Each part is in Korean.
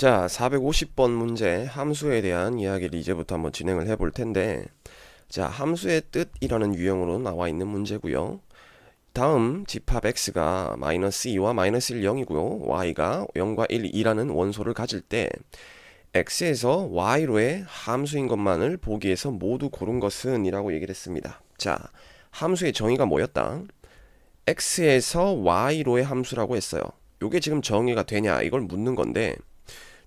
자, 450번 문제 함수에 대한 이야기를 이제부터 한번 진행을 해 볼 텐데 자, 함수의 뜻이라는 유형으로 나와 있는 문제고요. 다음 집합 x가 마이너스 2와 마이너스 1, 0이고요. y가 0과 1, 2라는 원소를 가질 때 x에서 y로의 함수인 것만을 보기 위해서 모두 고른 것은 이라고 얘기를 했습니다. 자, 함수의 정의가 뭐였다? x에서 y로의 함수라고 했어요. 요게 지금 정의가 되냐 이걸 묻는 건데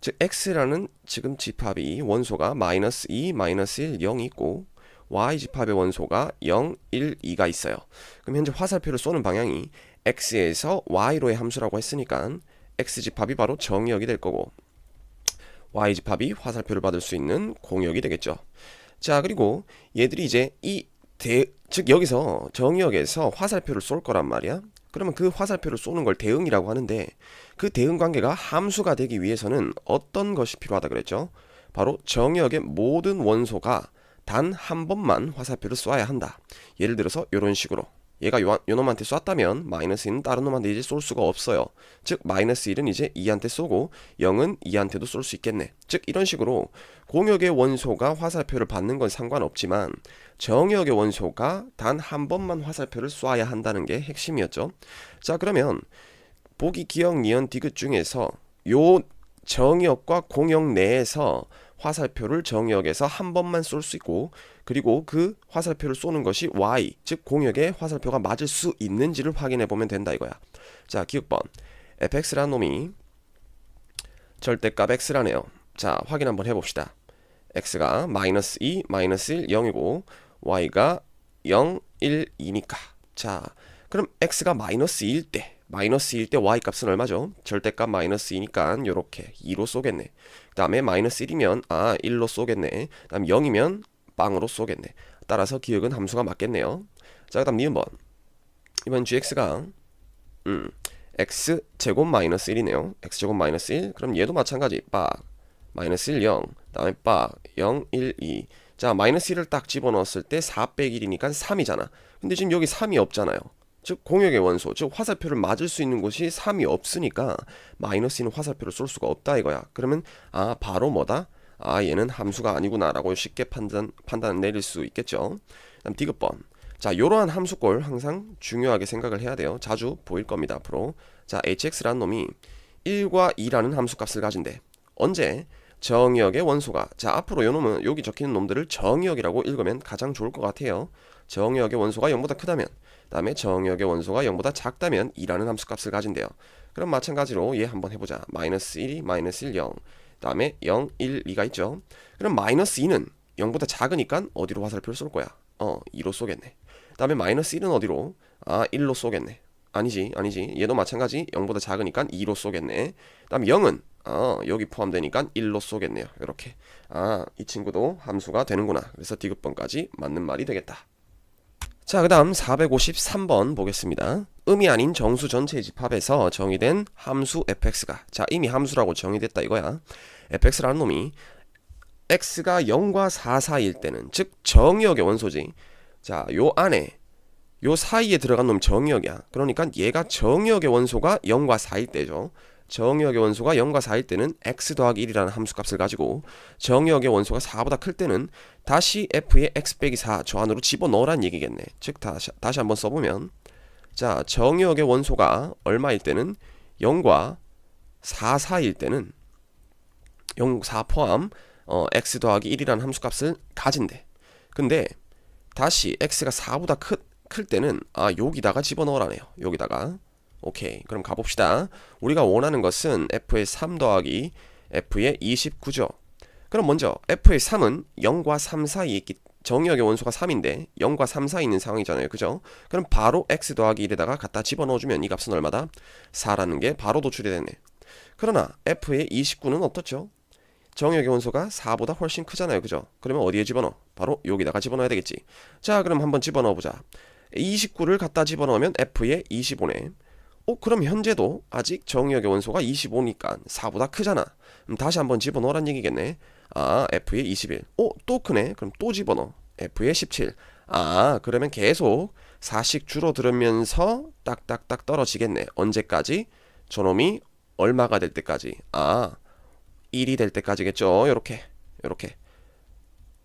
즉 x라는 지금 집합이 원소가 마이너스 2, 마이너스 1, 0이 있고 y 집합의 원소가 0, 1, 2가 있어요. 그럼 현재 화살표를 쏘는 방향이 x에서 y로의 함수라고 했으니까 x 집합이 바로 정의역이 될 거고 y 집합이 화살표를 받을 수 있는 공역이 되겠죠. 자 그리고 얘들이 이제 이 대, 즉 여기서 정의역에서 화살표를 쏠 거란 말이야. 그러면 그 화살표를 쏘는 걸 대응이라고 하는데 그 대응 관계가 함수가 되기 위해서는 어떤 것이 필요하다 그랬죠? 바로 정의역의 모든 원소가 단 한 번만 화살표를 쏘아야 한다. 예를 들어서 이런 식으로 얘가 요, 요 놈한테 쐈다면 마이너스 1은 다른 놈한테 이제 쏠 수가 없어요. 즉 마이너스 1은 이제 2한테 쏘고 0은 2한테도 쏠 수 있겠네. 즉 이런 식으로 공역의 원소가 화살표를 받는 건 상관없지만 정역의 원소가 단 한 번만 화살표를 쏘아야 한다는 게 핵심이었죠. 자 그러면 보기 기억 니은 디귿 중에서 요 정역과 공역 내에서 화살표를 정역에서 한 번만 쏠 수 있고 그리고 그 화살표를 쏘는 것이 y 즉 공역에 화살표가 맞을 수 있는지를 확인해 보면 된다 이거야. 자 기억번 fx라는 놈이 절대값 x라네요. 자 확인 한번 해봅시다. x가 마이너스 2, 마이너스 1, 0이고 y가 0, 1, 2니까 자 그럼 x가 마이너스 2일 때 마이너스 1일 때 y 값은 얼마죠? 절대값 마이너스 2니까 요렇게 2로 쏘겠네. 그 다음에 마이너스 1이면 아 1로 쏘겠네. 그 다음 0이면 빵으로 쏘겠네. 따라서 기억은 함수가 맞겠네요. 자 그 다음 니은 번 이번 gx가 음 x 제곱 마이너스 1이네요. x 제곱 마이너스 1 그럼 얘도 마찬가지 빡 마이너스 1 0 다음에 빡 0 1 2 자 마이너스 1을 딱 집어넣었을 때 4 빼기 1이니까 3이잖아. 근데 지금 여기 3이 없잖아요. 즉 공역의 원소, 즉 화살표를 맞을 수 있는 곳이 3이 없으니까 마이너스 2는 화살표를 쏠 수가 없다 이거야. 그러면 아 바로 뭐다? 아 얘는 함수가 아니구나라고 쉽게 판단 판단 내릴 수 있겠죠. 그다음 디귿번. 자 이러한 함수꼴 항상 중요하게 생각을 해야 돼요. 자주 보일 겁니다 앞으로. 자 hx라는 놈이 1과 2라는 함수값을 가진대. 언제? 정의역의 원소가 자 앞으로 요 놈은 여기 적히는 놈들을 정의역이라고 읽으면 가장 좋을 것 같아요. 정의역의 원소가 0보다 크다면 다음에 정의역의 원소가 0보다 작다면 2라는 함수값을 가진대요. 그럼 마찬가지로 얘 한번 해보자. 마이너스 1이 마이너스 1, 0 다음에 0, 1, 2가 있죠. 그럼 마이너스 2는 0보다 작으니까 어디로 화살표를 쏠 거야? 어 2로 쏘겠네. 다음에 마이너스 1은 어디로? 아 1로 쏘겠네. 아니지 아니지 얘도 마찬가지 0보다 작으니까 2로 쏘겠네. 다음 0은 어, 여기 포함되니까 1로 쏘겠네요. 이렇게. 아, 이 친구도 함수가 되는구나. 그래서 디귿번까지 맞는 말이 되겠다. 자, 그 다음 453번 보겠습니다. 음이 아닌 정수 전체의 집합에서 정의된 함수 fx가 자, 이미 함수라고 정의됐다 이거야. fx라는 놈이 x가 0과 4 사이일 때는 즉 정의역의 원소지. 자, 요 안에 요 사이에 들어간 놈 정의역이야. 그러니까 얘가 정의역의 원소가 0과 4일 때죠. 정의역의 원소가 0과 4일 때는 x 더하기 1이라는 함수값을 가지고 정의역의 원소가 4보다 클 때는 다시 f의 x 빼기 4 저 안으로 집어넣으란 얘기겠네. 즉 다시, 다시 한번 써보면 자 정의역의 원소가 얼마일 때는 0과 4 사이일 때는 0, 4 포함 어, x 더하기 1이라는 함수값을 가진대. 근데 다시 x가 4보다 크, 클 때는 아 여기다가 집어넣으라네요. 여기다가 오케이. 그럼 가봅시다. 우리가 원하는 것은 f의 3 더하기 f의 29죠. 그럼 먼저 f의 3은 0과 3 사이에 있기 정의역의 원소가 3인데 0과 3 사이에 있는 상황이잖아요. 그죠? 그럼 바로 x 더하기 1에다가 갖다 집어넣어주면 이 값은 얼마다? 4라는 게 바로 도출이 되네. 그러나 f의 29는 어떻죠? 정의역의 원소가 4보다 훨씬 크잖아요. 그죠? 그러면 어디에 집어넣어? 바로 여기다가 집어넣어야 되겠지. 자 그럼 한번 집어넣어 보자. 29를 갖다 집어넣으면 f의 25네. 어, 그럼 현재도 아직 정의역의 원소가 25니까 4보다 크잖아. 그럼 다시 한번 집어넣으란 얘기겠네. 아, F의 21. 어, 또 크네. 그럼 또 집어넣어. F의 17. 아, 그러면 계속 4씩 줄어들으면서 딱딱딱 떨어지겠네. 언제까지? 저놈이 얼마가 될 때까지. 아, 1이 될 때까지겠죠. 요렇게 요렇게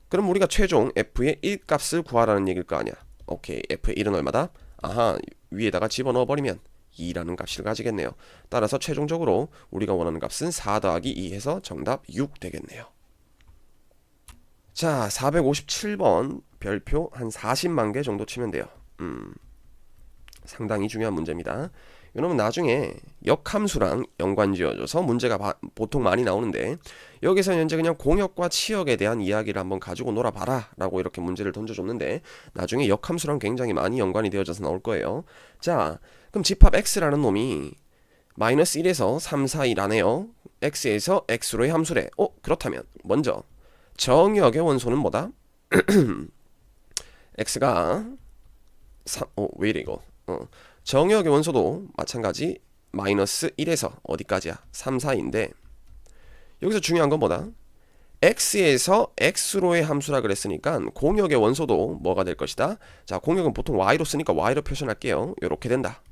그럼 우리가 최종 f의 1 값을 구하라는 얘기일 거 아니야. 오케이 f의 1은 얼마다? 아하 위에다가 집어넣어 버리면 2라는 값을 가지겠네요. 따라서 최종적으로 우리가 원하는 값은 4 더하기 2 해서 정답 6 되겠네요. 자 457번 별표 한 40만 개 정도 치면 돼요. 음, 상당히 중요한 문제입니다. 이놈은 나중에 역함수랑 연관 지어줘서 문제가 바- 보통 많이 나오는데 여기서 현재 그냥 공역과 치역에 대한 이야기를 한번 가지고 놀아봐라 라고 이렇게 문제를 던져줬는데 나중에 역함수랑 굉장히 많이 연관이 되어져서 나올 거예요 자 그럼 집합 x라는 놈이 마이너스 1에서 3, 4, 1하네요 x에서 x로의 함수래 어? 그렇다면 먼저 정역의 원소는 뭐다? x가 3, 어, 왜 이래 이거 어. 정역의 원소도 마찬가지 마이너스 1에서 어디까지야? 3, 4인데 여기서 중요한 건 뭐다? x에서 x로의 함수라 그랬으니까 공역의 원소도 뭐가 될 것이다? 자, 공역은 보통 y로 쓰니까 y로 표현할게요. 이렇게 된다.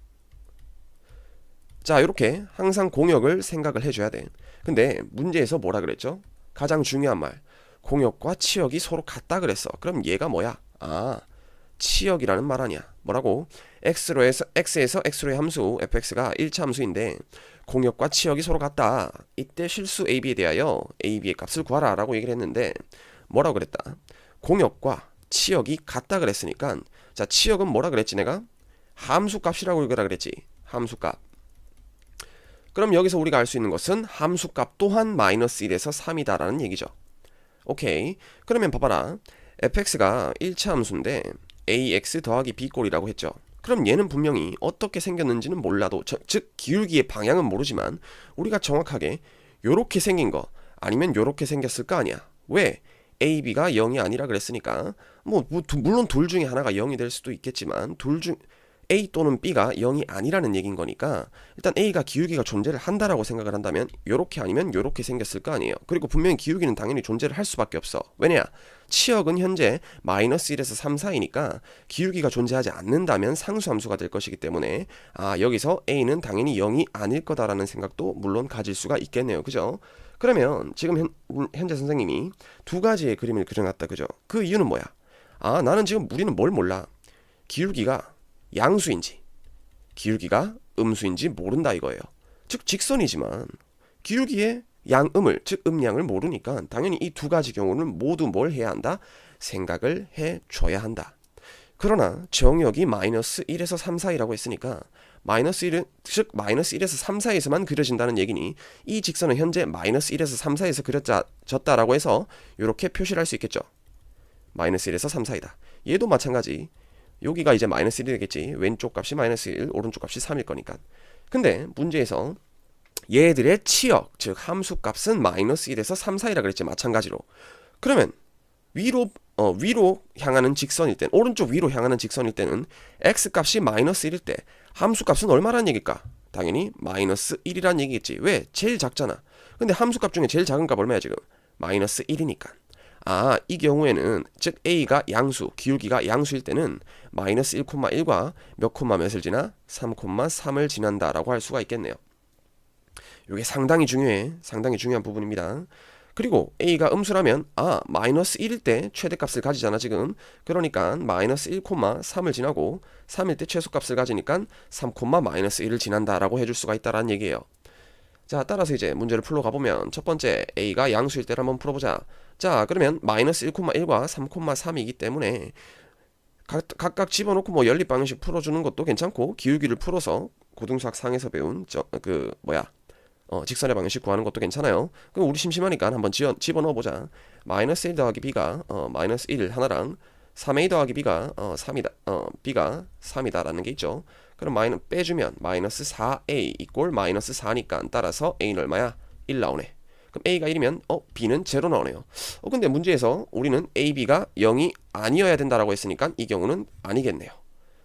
자, 이렇게 항상 공역을 생각을 해줘야 돼. 근데 문제에서 뭐라 그랬죠? 가장 중요한 말. 공역과 치역이 서로 같다 그랬어. 그럼 얘가 뭐야? 아, 치역이라는 말 아니야. 뭐라고? x로에서 x에서 x로의 함수 fx가 1차 함수인데 공역과 치역이 서로 같다. 이때 실수 ab에 대하여 ab의 값을 구하라 라고 얘기를 했는데 뭐라고 그랬다? 공역과 치역이 같다 그랬으니까 자 치역은 뭐라 그랬지 내가? 함수 값이라고 읽으라 그랬지. 함수 값. 그럼 여기서 우리가 알 수 있는 것은 함수 값 또한 마이너스 1에서 3이다라는 얘기죠. 오케이. 그러면 봐봐라. fx가 1차 함수인데 ax 더하기 b꼴이라고 했죠. 그럼 얘는 분명히 어떻게 생겼는지는 몰라도 저- 즉 기울기의 방향은 모르지만 우리가 정확하게 요렇게 생긴 거 아니면 요렇게 생겼을 거 아니야. 왜? a, b가 0이 아니라 그랬으니까 뭐, 뭐 두- 물론 둘 중에 하나가 0이 될 수도 있겠지만 둘 중 A 또는 B가 0이 아니라는 얘기인 거니까 일단 A가 기울기가 존재를 한다라고 생각을 한다면 요렇게 아니면 요렇게 생겼을 거 아니에요. 그리고 분명히 기울기는 당연히 존재를 할 수밖에 없어. 왜냐? 치역은 현재 마이너스 1에서 3, 4이니까 기울기가 존재하지 않는다면 상수함수가 될 것이기 때문에 아 여기서 A는 당연히 0이 아닐 거다라는 생각도 물론 가질 수가 있겠네요. 그죠? 그러면 지금 현, 현재 선생님이 두 가지의 그림을 그려놨다. 그죠? 그 이유는 뭐야? 아 나는 지금 우리는 뭘 몰라. 기울기가 양수인지 기울기가 음수인지 모른다 이거예요. 즉 직선이지만 기울기의 양음을 즉 음량을 모르니까 당연히 이 두 가지 경우는 모두 뭘 해야 한다? 생각을 해 줘야 한다. 그러나 정역이 마이너스 1에서 3, 4이라고 했으니까 마이너스 1은 즉 마이너스 1에서 3, 4에서만 그려진다는 얘기니 이 직선은 현재 마이너스 1에서 3, 4에서 그려졌다라고 해서 이렇게 표시를 할 수 있겠죠. 마이너스 1에서 3, 4이다. 얘도 마찬가지. 여기가 이제 마이너스 1이 되겠지. 왼쪽 값이 마이너스 1, 오른쪽 값이 3일 거니까. 근데 문제에서 얘들의 치역, 즉 함수 값은 마이너스 1에서 3, 4이라 그랬지. 마찬가지로. 그러면 위로 어, 위로 향하는 직선일 땐 오른쪽 위로 향하는 직선일 때는 x 값이 마이너스 1일 때 함수 값은 얼마란 얘기일까? 당연히 마이너스 1이란 얘기겠지. 왜? 제일 작잖아. 근데 함수 값 중에 제일 작은 값 얼마야 지금? 마이너스 1이니까. 아, 이 경우에는 즉 a가 양수, 기울기가 양수일 때는 마이너스 1,1과 몇 콤마 몇을 지나 3,3을 지난다라고 할 수가 있겠네요. 이게 상당히 중요해. 상당히 중요한 부분입니다. 그리고 a가 음수라면 아 마이너스 1일 때 최대값을 가지잖아 지금 그러니까 마이너스 1,3을 지나고 3일 때 최소값을 가지니까 3, 마이너스 1을 지난다라고 해줄 수가 있다라는 얘기예요. 자 따라서 이제 문제를 풀러 가 보면 첫 번째 a가 양수일 때를 한번 풀어보자. 자 그러면 마이너스 1,1과 3,3이기 때문에 각, 각각 집어넣고 뭐 연립 방정식 풀어주는 것도 괜찮고 기울기를 풀어서 고등수학 상에서 배운 저 그 뭐야 어, 직선의 방정식 구하는 것도 괜찮아요. 그럼 우리 심심하니까 한번 지어, 집어넣어 보자. 마이너스 1 더하기 b가 어, 마이너스 1 하나랑 3a 더하기 b가 어, 3이다. 어, b가 3이다라는 게 있죠. 그럼 마이너 빼주면 마이너스 4a 이꼴 마이너스 4니까 따라서 a는 얼마야? 1 나오네. 그럼 a가 1이면 어 b는 0 나오네요. 어 근데 문제에서 우리는 a, b가 0이 아니어야 된다라고 했으니까 이 경우는 아니겠네요.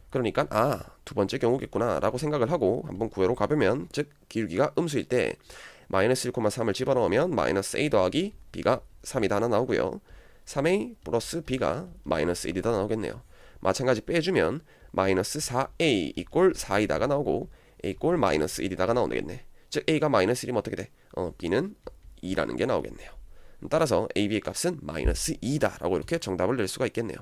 그러니까 아 두 번째 경우겠구나라고 생각을 하고 한번 구해로 가보면 즉 기울기가 음수일 때 마이너스 1,3을 집어넣으면 마이너스 a 더하기 b가 3이다 하나 나오고요. 3a 플러스 b가 마이너스 1이다 나오겠네요. 마찬가지 빼주면 마이너스 4a 이꼴 4이다가 나오고 a 꼴 마이너스 1이다가 나오겠네. 즉 a가 마이너스 1이면 어떻게 돼? 어 b는 2라는 게 나오겠네요. 따라서 AB의 값은 마이너스 2다라고 이렇게 정답을 낼 수가 있겠네요.